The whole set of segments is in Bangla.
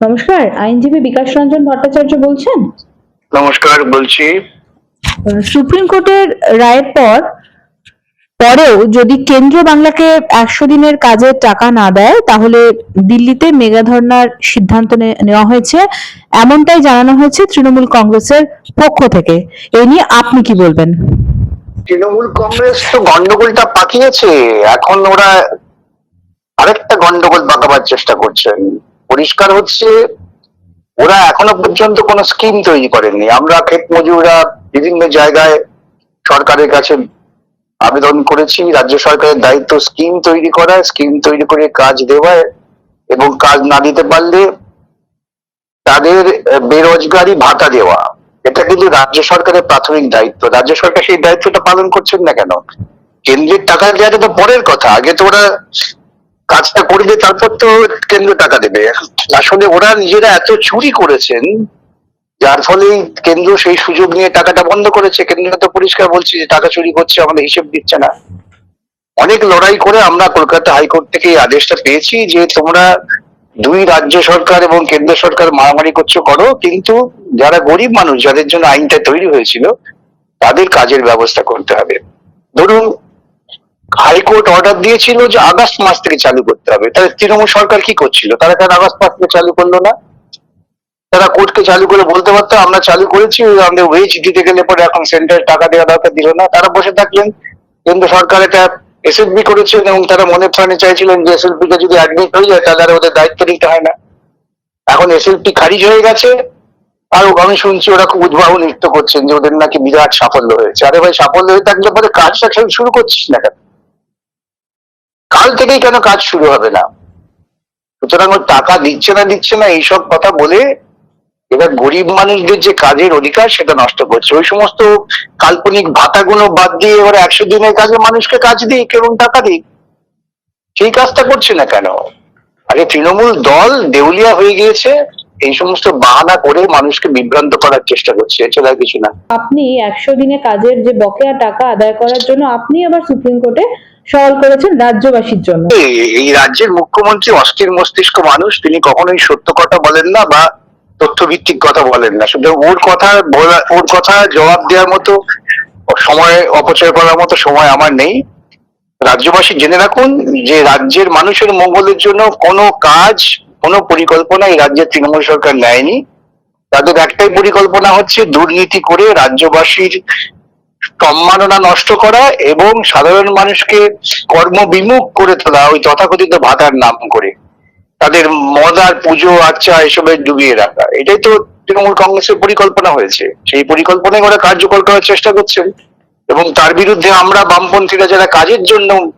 নমস্কার আইনজীবী বিকাশ রঞ্জন ভট্টাচার্য বলছেন? নমস্কার বলছি। সুপ্রিম কোর্টের রায়ের পর পরেও যদি কেন্দ্র বাংলাকে একশো দিনের কাজের টাকা না দেয় তাহলে দিল্লিতে মেগা ধর্নার সিদ্ধান্ত নেওয়া হয়েছে। এমনটাই জানানো হয়েছে তৃণমূল কংগ্রেসের পক্ষ থেকে। এই নিয়ে আপনি কি বলবেন? তৃণমূল কংগ্রেস তো গন্ডগোলটা পাকিয়েছে। এখন ওরা আরেকটা গন্ডগোল পাকাবার চেষ্টা করছেন পরিষ্কার হচ্ছে, ওরা এখনও পর্যন্ত কোনো স্কিম তৈরি করেননি। আমরা ক্ষেত মজুররা বিভিন্ন জায়গায় সরকারের কাছে আবেদন করেছি, রাজ্য সরকারের দায়িত্ব স্কিম তৈরি করা স্কিম তৈরি করে কাজ দেওয়া এবং কাজ না দিতে পারলে তাদের বেরোজগারি ভাতা দেওয়া। এটা কিন্তু রাজ্য সরকারের প্রাথমিক দায়িত্ব। রাজ্য সরকার সেই দায়িত্বটা পালন করছেন না কেন? কেন্দ্রের টাকা দেওয়াটা তো পরের কথা। আগে তো ওরা কাজটা করবে তারপর তো কেন্দ্র টাকা দেবে। আসলে ওরা নিজেরা এত চুরি করেছেন, যার ফলে কেন্দ্র সেই সুযোগ নিয়ে টাকাটা বন্ধ করেছে। কেন্দ্র তো পরিষ্কার বলছে যে টাকা চুরি করছে আমাদের হিসেব দিচ্ছে না। অনেক লড়াই করে আমরা কলকাতা হাইকোর্ট থেকে আদেশটা পেয়েছি যে তোমরা দুই রাজ্য সরকার এবং কেন্দ্র সরকার মারামারি করছ, করো। কিন্তু যারা গরিব মানুষ, যাদের জন্য আইনটা তৈরি হয়েছিল, তাদের কাজের ব্যবস্থা করতে হবে। ধরুন হাইকোর্ট অর্ডার দিয়েছিল যে আগস্ট মাস থেকে চালু করতে হবে। তাহলে তৃণমূল সরকার কি করছিল? তারা কেন আগস্ট মাস থেকে চালু করল না? তারা কোর্টকে চালু করে বলতে পারতো, আমরা চালু করেছি আমাদের ওয়েজ দিতে গেলে পরে এখন সেন্টার টাকা দেওয়া দরকার দিল না। তারা বসে থাকলেন। কেন্দ্র সরকার এটা এসএলপি করেছেন এবং তারা মনে প্রাণে চাইছিলেন যে এসএলপি টা যদি অ্যাডমিট হয়ে যায়, তাহলে আর ওদের দায়িত্ব নিতে হয় না। এখন এসএলপি খারিজ হয়ে গেছে। আর আমি শুনছি, ওরা খুব উদ্ভাবন নৃত্য করছেন যে ওদের নাকি বিরাট সাফল্য হয়েছে। আরে ভাই, সাফল্য হয়ে থাকলে পরে কাজটা শুরু করছিস না কেন? কাল থেকেই কেন কাজ শুরু হবে না? সুতরাং ওই টাকা দিচ্ছে না দিচ্ছে না, এইসব কথা বলে এবার গরিব মানুষদের যে কাজের অধিকার সেটা নষ্ট করছে। ওই সমস্ত কাল্পনিক ভাতাগুলো বাদ দিয়ে এবার একশো দিনের কাজে মানুষকে কাজ দিক এবং টাকা দিক সেই কাজটা করছে না কেন? আরে তৃণমূল দল দেউলিয়া হয়ে গিয়েছে, এই সমস্ত বাহানা করে মানুষকে বিভ্রান্ত করার চেষ্টা করছে এছাড়া কিছু না। আপনি একশো দিনে কাজের যে বকেয়া টাকা আদায় করার জন্য আপনি আবার সুপ্রিম কোর্টে সওয়াল করেছেন রাজ্যবাসীর জন্য। এই- রাজ্যের মুখ্যমন্ত্রী অস্থির মস্তিষ্ক মানুষ, তিনি কখনোই সত্য কথা বলেন না বা তথ্য ভিত্তিক কথা বলেন না। শুধু ওর কথা ওর কথা জবাব দেওয়ার মতো, সময়, অপচয় করার মতো সময় আমার নেই। রাজ্যবাসী জেনে রাখুন যে রাজ্যের মানুষের মঙ্গলের জন্য কোনো কাজ, কোনো পরিকল্পনা এই রাজ্যের তৃণমূল সরকার নেয়নি। তাদের একটাই পরিকল্পনা হচ্ছে দুর্নীতি করে রাজ্যবাসীর সম্মাননা নষ্ট করা এবং সাধারণ মানুষকে কর্মবিমুখ করে তোলা ওই তথাকথিত ভাতার নাম করে। তাদের মদ পুজো আচ্ছা এসবে ডুবিয়ে রাখা। এটাই তো তৃণমূল কংগ্রেসের পরিকল্পনা হয়েছে। সেই পরিকল্পনায় ওরা কার্যকর করার চেষ্টা করছেন। এবং তার বিরুদ্ধে আমরা বামপন্থীরা যারা কাজের জন্য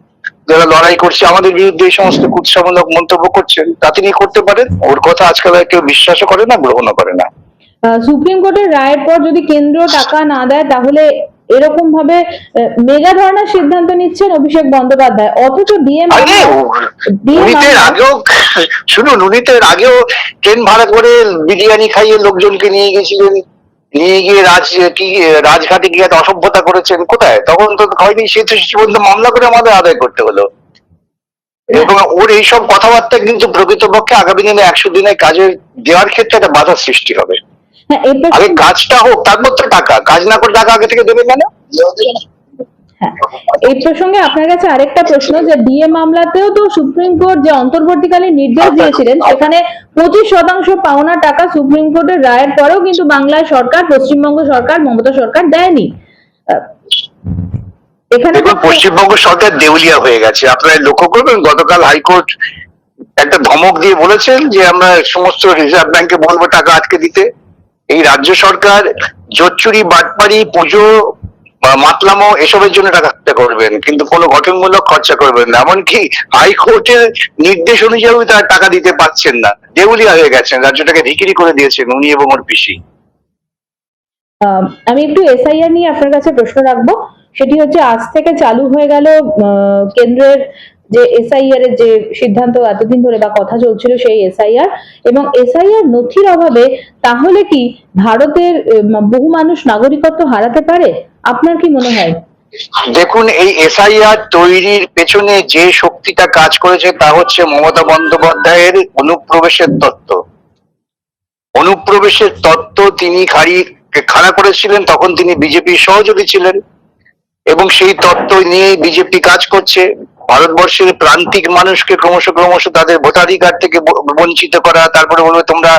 যারা লড়াই করছে, আমাদের বিরুদ্ধে এই সমস্ত কুৎসামূলক মন্তব্য করছেন, তা তিনি করতে পারেন। ওর কথা আজকাল কেউ বিশ্বাসও করে না, গ্রহণও করে না। সুপ্রিম কোর্টের রায়ের পর যদি কেন্দ্র টাকা না দেয়, তাহলে এরকম ভাবে মেগা ধরনের সিদ্ধান্ত নিচ্ছেন অভিষেক বন্দ্যোপাধ্যায়। অথচ ডিএম উনিতের আগেও শুনুন উনিতের আগেও ট্রেন ভাড়া করে বিরিয়ানি খাইয়ে লোকজনকে নিয়ে গেছিলেন নিয়ে গিয়ে রাজ কি রাজঘাটে গিয়ে একটা অসভ্যতা করেছেন কোথায়? তখন তো হয়নি সে তো পর্যন্ত মামলা করে আমাদের আদায় করতে হলো। এবং ওর এইসব কথাবার্তা কিন্তু প্রকৃতপক্ষে আগামী দিনে একশো দিনের কাজে দেওয়ার ক্ষেত্রে একটা বাধার সৃষ্টি হবে। আগে প্রসঙ্গে- কাজটা হোক তারপর তো টাকা। কাজ না করে টাকা আগে থেকে দেবে কেন? হ্যাঁ, এই প্রসঙ্গে আপনার কাছে আরেকটা প্রশ্ন যে ডিএ মামলাতেও তো সুপ্রিম কোর্ট যে অন্তর্বর্তীকালীন নির্দেশ আচ্ছা, দিয়েছিলেন। সেখানে পঁচিশ শতাংশ পাওনা টাকা সুপ্রিম কোর্টের রায়ের পরেও কিন্তু বাংলার সরকার পশ্চিমবঙ্গ সরকার মমতা সরকার দেয়নি। এখানে পশ্চিমবঙ্গ সরকার দেউলিয়া হয়ে গেছে। আপনারা লক্ষ্য করবেন গতকাল হাইকোর্ট একটা ধমক দিয়ে বলেছেন যে আমরা সমস্ত রিজার্ভ ব্যাংকে বলব টাকা আটকে দিতে। এই রাজ্য সরকার জোচ্চুরি, বাটপাড়ি, পুজো মাতলামো এসবের জন্য টাকা করবেন, কিন্তু কোনো গঠনমূলক খরচা করবেন না। এমনকি হাইকোর্টের নির্দেশ অনুযায়ী তারা টাকা দিতে পারছেন না। দেউলিয়া হয়ে গেছেন, রাজ্যটাকে ভিকিরি করে দিয়েছেন উনি এবং ওর পিসি। আমি একটু এসআইআর নিয়ে আপনার কাছে প্রশ্ন রাখব। সেটি হচ্ছে, আজ থেকে চালু হয়ে গেল কেন্দ্রের যে এসআইআর এর যে সিদ্ধান্ত এতদিন ধরে বা কথা চলছিল সেই এসআইআর এবং এসআইআর নথির অভাবে তাহলে কি ভারতের বহু মানুষ নাগরিকত্ব হারাতে পারে? আপনার কি মনে হয়? দেখুন, এই এসআইআর তৈরির পেছনে যে শক্তিটা কাজ করেছে তা হচ্ছে মমতা বন্দ্যোপাধ্যায়ের অনুপ্রবেশের তত্ত্ব। অনুপ্রবেশের তত্ত্ব তিনি খাড়ি, খাড়া করেছিলেন, তখন তিনি বিজেপির সহযোগী ছিলেন। এবং সেই তত্ত্ব নিয়ে বিজেপি কাজ করছে। ভারতবর্ষের প্রান্তিক মানুষকে ক্রমশ ক্রমশ তাদের ভোটাধিকার থেকে বঞ্চিত করা, তারপরে বলবে তোমরা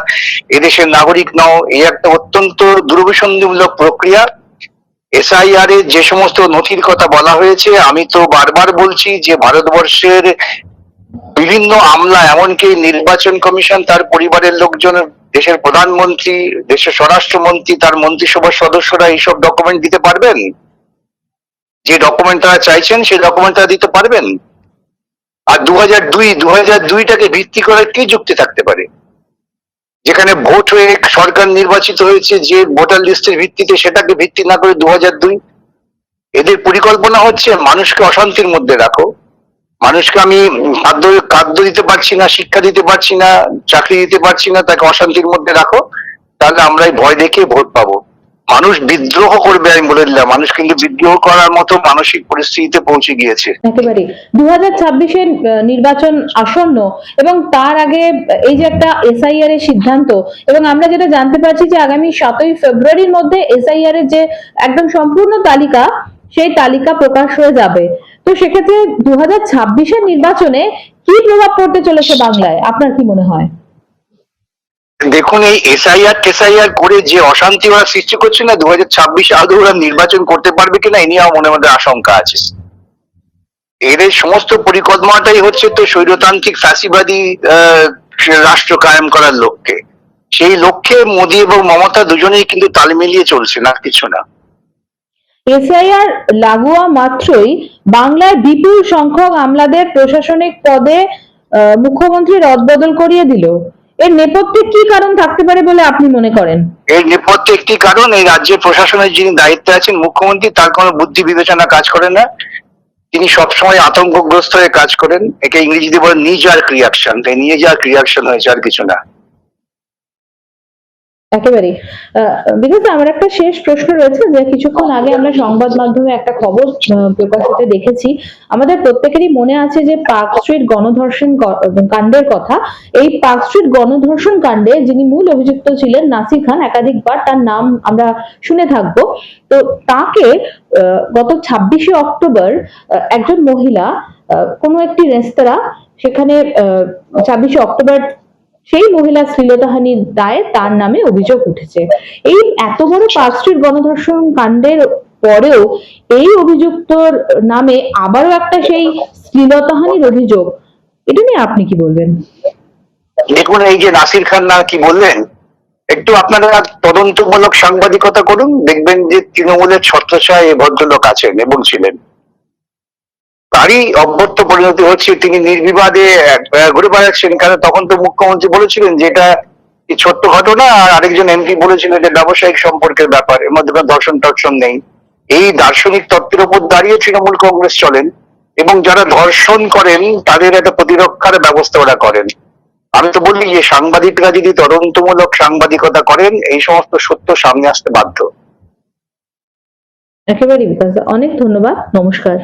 এদেশের নাগরিক নও, এই একটা অত্যন্ত দুর্বিসন্ধিমূলক প্রক্রিয়া। এসআইআর এর যে সমস্ত নথির কথা বলা হয়েছে, আমি তো বারবার বলছি যে ভারতবর্ষের বিভিন্ন আমলা, এমনকি নির্বাচন কমিশন, তার পরিবারের লোকজন, দেশের প্রধানমন্ত্রী, দেশের স্বরাষ্ট্রমন্ত্রী, তার মন্ত্রিসভার সদস্যরা এইসব ডকুমেন্ট দিতে পারবেন? যে ডকুমেন্ট তারা চাইছেন, সেই ডকুমেন্ট তারা দিতে পারবেন? আর দু হাজার দুই দু হাজার দুইটাকে ভিত্তি করে কি যুক্তি থাকতে পারে? যেখানে ভোট হয়ে সরকার নির্বাচিত হয়েছে, যে ভোটার লিস্টের ভিত্তিতে সেটাকে ভিত্তি না করে দু হাজার দুই। এদের পরিকল্পনা হচ্ছে মানুষকে অশান্তির মধ্যে রাখো। মানুষকে আমি খাদ্য খাদ্য দিতে পারছি না, শিক্ষা দিতে পারছি না, চাকরি দিতে পারছি না, তাকে অশান্তির মধ্যে রাখো। তাহলে আমরা ভয় দেখে ভোট পাবো। মানুষ বিদ্রোহ করবে আমি বলে দিলাম। মানুষ কিন্তু বিদ্রোহ করার মতো মানসিক পরিস্থিতিতে পৌঁছে গিয়েছে। একেবারে দু হাজার ছাব্বিশের নির্বাচন আসন্ন এবং তার আগে এই যে একটা এসআইআর এর সিদ্ধান্ত এবং আমরা যেটা জানতে পারছি যে আগামী সাতই ফেব্রুয়ারির মধ্যে এসআইআর এর যে একদম সম্পূর্ণ তালিকা, সেই তালিকা প্রকাশ হয়ে যাবে। তো সেক্ষেত্রে দু হাজার নির্বাচনে কি প্রভাব পড়তে চলেছে বাংলায়? আপনার কি মনে হয়? দেখুন এই এসআইআর টেসআইআর করে যে অশান্তি ওরা সৃষ্টি করছে না দু হাজার ছাব্বিশে আদৌ ওরা নির্বাচন করতে পারবে কিনা এ নিয়ে আমার মনে মধ্যে আশঙ্কা আছে। এই সমস্ত পরিকল্পনাটাই হচ্ছে তো স্বৈরতান্ত্রিক ফ্যাসিবাদী আহ, রাষ্ট্র কায়েম করার লক্ষ্যে। সেই লক্ষ্যে মোদী এবং মমতা দুজনেই কিন্তু তাল মিলিয়ে চলছে না কিছু না। এসআইআর লাগোয়া মাত্রই বাংলার বিপুল সংখ্যক আমলাদের প্রশাসনিক পদে মুখ্যমন্ত্রী রদবদল করিয়ে দিল। এর নেপথ্যে কি কারণ থাকতে পারে বলে আপনি মনে করেন? এর নেপথ্যে একটি কারণ, এই রাজ্যের প্রশাসনের যিনি দায়িত্বে আছেন মুখ্যমন্ত্রী, তার কোনো বুদ্ধি বিবেচনা কাজ করে না। তিনি সবসময় আতঙ্কগ্রস্ত হয়ে কাজ করেন। একে ইংরেজিতে বলেন নিজ আর ক্রিয়াকশন তাই নিয়ে যার ক্রিয়াকশন হয়েছে আর কিছু না। একেবারেই। বিকজ আমার একটা শেষ প্রশ্ন রয়েছে যে কিছুক্ষণ আগে আমরা সংবাদ মাধ্যমে একটা খবর প্রকাশিত দেখেছি। আমাদের প্রত্যেকেরই মনে আছে যে পার্ক স্ট্রিট গণধর্ষণ কাণ্ডের কথা। এই পার্ক স্ট্রিট গণধর্ষণ কাণ্ডে যিনি মূল অভিযুক্ত ছিলেন, নাসির খান, একাধিকবার তার নাম আমরা শুনে থাকব। তো তাকে গত ছাব্বিশে অক্টোবর একজন মহিলা কোনো একটি রেস্তোরাঁ, সেখানে ছাব্বিশে অক্টোবর সেই মহিলা শ্লীলতাহানির দায়ে তার নামে অভিযোগ উঠেছে। এই এত বড় পার্ক গণধর্ষণ কাণ্ডের পরেও এই অভিযুক্তর নামে আবারও একটা সেই শ্লীলতাহানির অভিযোগ। এটা নিয়ে আপনি কি বলবেন? দেখুন, এই যে নাসির খান না কি বললেন? একটু আপনারা তদন্তমূলক সাংবাদিকতা করুন, দেখবেন যে তৃণমূলের ছত্রছায় এই ভদ্রলোক আছেন এবং ছিলেন। তারই অভ্যর্থ পরিণতি হচ্ছে। তিনি নির্বিবাদে ঘুরে বেড়াচ্ছেন। কারণ তখন তো মুখ্যমন্ত্রী বলেছিলেন যে এটা ছোট্ট ঘটনা, আর আরেকজন এমপি বলেছিলেন যে ব্যবসায়িক সম্পর্কের ব্যাপার, এর মধ্যে দর্শন টর্শন নেই। এই দার্শনিক তত্ত্বের উপর দাঁড়িয়ে তৃণমূল কংগ্রেস চলেন, এবং যারা ধর্ষণ করেন, তাদের একটা প্রতিরক্ষার ব্যবস্থা ওরা করেন। আমি তো বলি যে সাংবাদিকরা যদি তদন্তমূলক সাংবাদিকতা করেন, এই সমস্ত সত্য সামনে আসতে বাধ্য। একেবারেই বিকাশ অনেক ধন্যবাদ, নমস্কার।